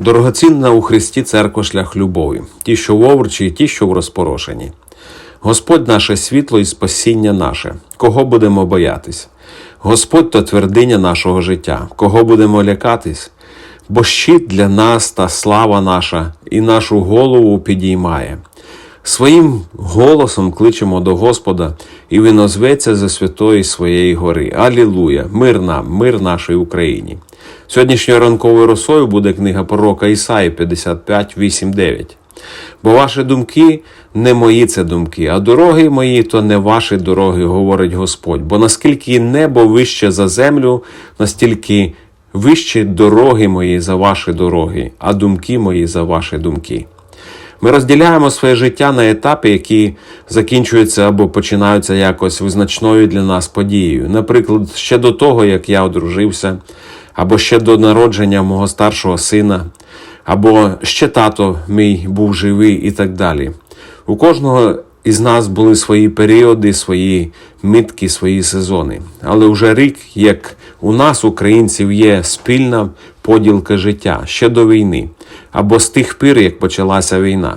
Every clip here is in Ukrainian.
Дорогоцінна у Христі церква шлях любові, ті, що в овручі, і ті, що в розпорошенні. Господь наше світло і спасіння наше, кого будемо боятись? Господь то твердиня нашого життя, кого будемо лякатись? Бо щит для нас та слава наша, і нашу голову підіймає. Своїм голосом кличемо до Господа, і Він озветься за святої своєї гори. Алілуя! Мир нам, мир нашій Україні. Сьогоднішньою ранковою росою буде книга пророка Ісаї 55, 8, 9. Бо ваші думки не мої це думки, а дороги мої то не ваші дороги, говорить Господь. Бо наскільки небо вище за землю, настільки вище дороги мої за ваші дороги, а думки мої за ваші думки. Ми розділяємо своє життя на етапи, які закінчуються або починаються якось визначною для нас подією. Наприклад, ще до того, як я одружився, або ще до народження мого старшого сина, або ще тато мій був живий і так далі. У кожного із нас були свої періоди, свої митки, свої сезони. Але вже рік, як у нас, українців, є спільна поділка життя ще до війни, або з тих пір, як почалася війна.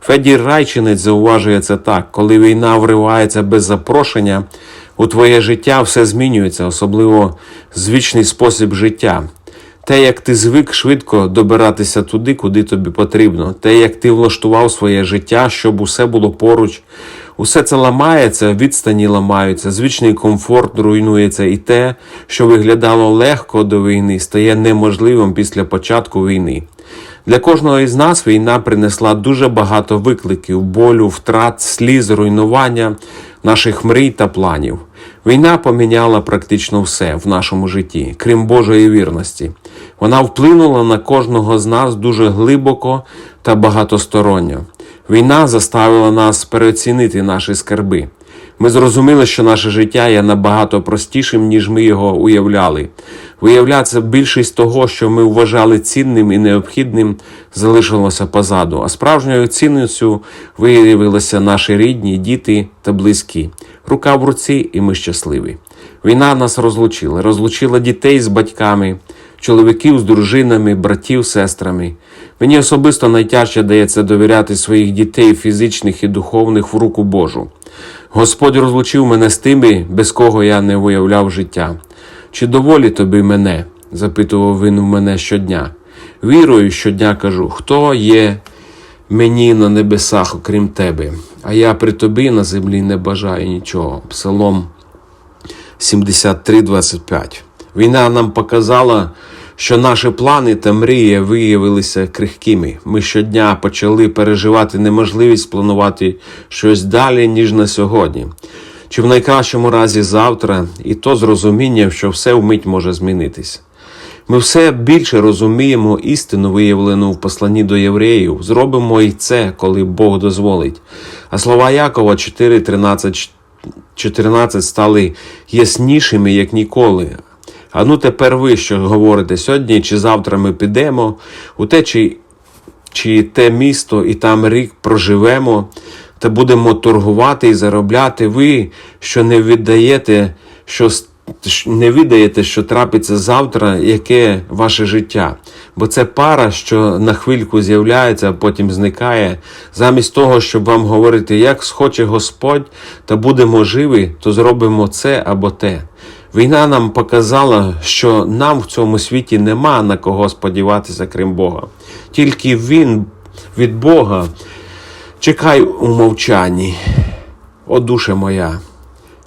Федір Райчинець зауважує це так: коли війна вривається без запрошення, у твоє життя все змінюється, особливо звичний спосіб життя. Те, як ти звик швидко добиратися туди, куди тобі потрібно, те, як ти влаштував своє життя, щоб усе було поруч, усе це ламається, відстані ламаються, звичний комфорт руйнується, і те, що виглядало легко до війни, стає неможливим після початку війни. Для кожного із нас війна принесла дуже багато викликів, болю, втрат, сліз, руйнування наших мрій та планів. Війна поміняла практично все в нашому житті, крім Божої вірності. Вона вплинула на кожного з нас дуже глибоко та багатосторонньо. Війна заставила нас переоцінити наші скарби. Ми зрозуміли, що наше життя є набагато простішим, ніж ми його уявляли. Виявляється, більшість того, що ми вважали цінним і необхідним, залишилося позаду, а справжньою цінністю виявилися наші рідні, діти та близькі. Рука в руці, і ми щасливі. Війна нас розлучила, розлучила дітей з батьками, чоловіків з дружинами, братів сестрами. Мені особисто найтяжче дається довіряти своїх дітей, фізичних і духовних, в руку Божу. Господь розлучив мене з тими, без кого я не виявляв життя. Чи доволі тобі мене? запитував він у мене щодня. Вірою щодня кажу, хто є мені на небесах, окрім тебе, а я при тобі на землі не бажаю нічого. Псалом 73.25. Війна нам показала, що наші плани та мрії виявилися крихкими. Ми щодня почали переживати неможливість планувати щось далі, ніж на сьогодні. Чи в найкращому разі завтра, і то з розумінням, що все вмить може змінитись. Ми все більше розуміємо істину, виявлену в посланні до євреїв, зробимо і це, коли Бог дозволить. А слова Якова 4, 13, 14 стали яснішими, як ніколи. А ну тепер ви що говорите сьогодні чи завтра ми підемо у те чи, чи те місто і там рік проживемо та будемо торгувати і заробляти. Ви, що не віддаєте, що не віддаєте, що трапиться завтра, яке ваше життя. Бо це пара, що на хвильку з'являється, а потім зникає. Замість того, щоб вам говорити, як схоче Господь, та будемо живі, то зробимо це або те. Війна нам показала, що нам в цьому світі нема на кого сподіватися, крім Бога. Тільки Він від Бога. Чекай у мовчанні, о душе моя,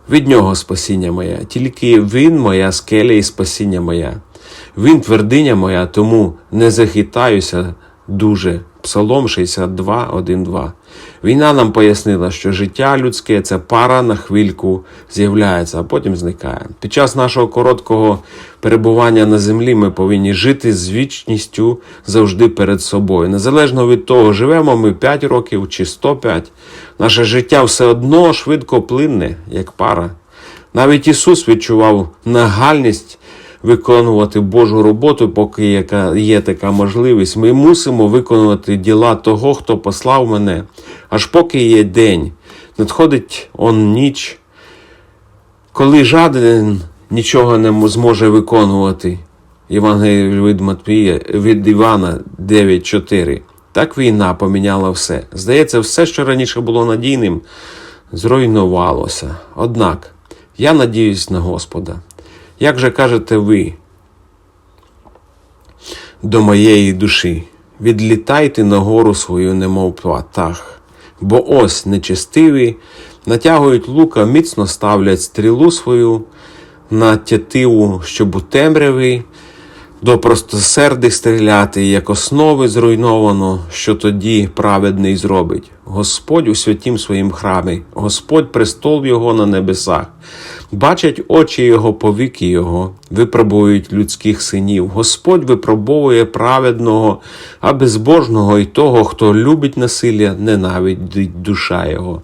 від нього спасіння моє, тільки Він моя скеля і спасіння моя. Він твердиня моя, тому не захитаюся дуже. Псалом 62, 1, 2. Війна нам пояснила, що життя людське це пара на хвильку з'являється, а потім зникає. Під час нашого короткого перебування на землі ми повинні жити з вічністю завжди перед собою. Незалежно від того, живемо ми 5 років чи 105, наше життя все одно швидко плинне, як пара. Навіть Ісус відчував нагальність виконувати Божу роботу, поки є така можливість. Ми мусимо виконувати діла того, хто послав мене, аж поки є день. Надходить он ніч, коли жаден нічого не зможе виконувати. Євангелія від Матвія від Івана 9.4. Так війна поміняла все. Здається, все, що раніше було надійним, зруйнувалося. Однак, я надіюсь на Господа. Як же кажете ви до моєї душі? Відлітайте на гору свою, немов птах, бо ось нечестиві натягують лука, міцно ставлять стрілу свою на тятиву, щоб у темряві до простосердих стріляти, як основи зруйновано, що тоді праведний зробить. Господь у святім своїм храмі, Господь престол його на небесах. Бачать очі його, повіки його, випробують людських синів. Господь випробовує праведного, а безбожного і того, хто любить насилля, ненавидить душа його.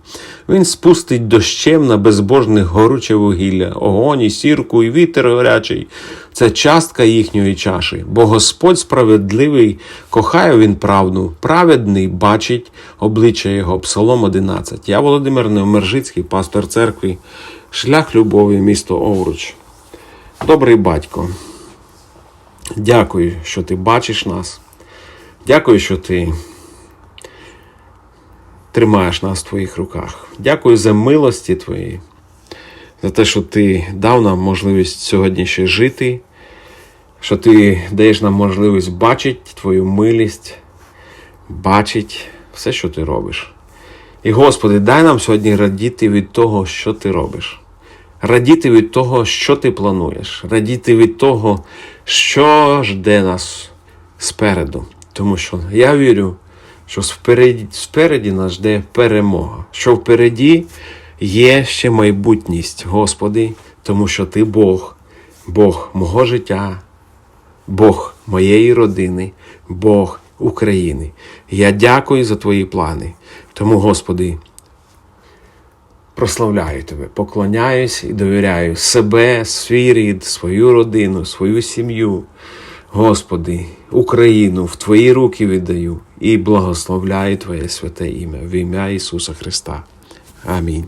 Він спустить дощем на безбожних горуче вугілля, огонь і сірку, і вітер горячий. Це частка їхньої чаші, бо Господь справедливий, кохає він правду, праведний бачить обличчя його. Псалом 11. Я Володимир Невмержицький, пастор церкви, шлях любові, місто Овруч. Добрий батько. Дякую, що ти бачиш нас. Дякую, що ти тримаєш нас в твоїх руках. Дякую за милості твої, за те, що ти дав нам можливість сьогодні ще жити, що ти даєш нам можливість бачити твою милість, бачити все, що ти робиш. І, Господи, дай нам сьогодні радіти від того, що ти робиш. Радіти від того, що ти плануєш, радіти від того, що жде нас спереду. Тому що я вірю, що спереді, спереді нас жде перемога, що впереді є ще майбутність, Господи, тому що Ти Бог, Бог мого життя, Бог моєї родини, Бог України. Я дякую за Твої плани. Тому, Господи, прославляю Тебе, поклоняюсь і довіряю себе, свій рід, свою родину, свою сім'ю. Господи, Україну в Твої руки віддаю і благословляю Твоє святе ім'я в ім'я Ісуса Христа. Амінь.